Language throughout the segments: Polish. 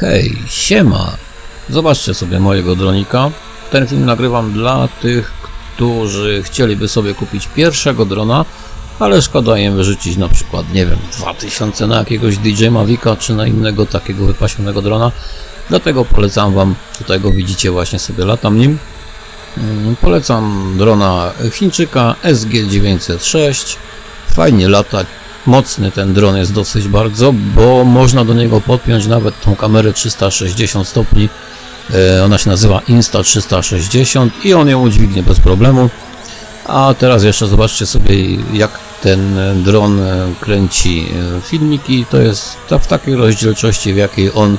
Hej, siema! Zobaczcie sobie mojego dronika. Ten film nagrywam dla tych, którzy chcieliby sobie kupić pierwszego drona, ale szkoda im wyrzucić na przykład, nie wiem, 2000 na jakiegoś DJ Mavica czy na innego takiego wypasionego drona. Dlatego polecam Wam, tutaj go widzicie, właśnie sobie latam nim. Mm, Polecam drona Chińczyka SG906. Fajnie lata, mocny ten dron jest dosyć bardzo, bo można do niego podpiąć nawet tą kamerę 360 stopni. E, Ona się nazywa Insta360 i on ją udźwignie bez problemu. A teraz jeszcze zobaczcie sobie jak ten e, dron e, kręci filmiki. To jest w takiej rozdzielczości w jakiej on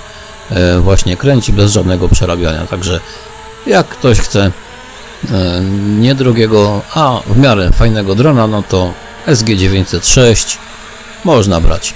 właśnie kręci bez żadnego przerabiania. Także jak ktoś chce niedrogiego, a w miarę fajnego drona, no to SG906 można brać.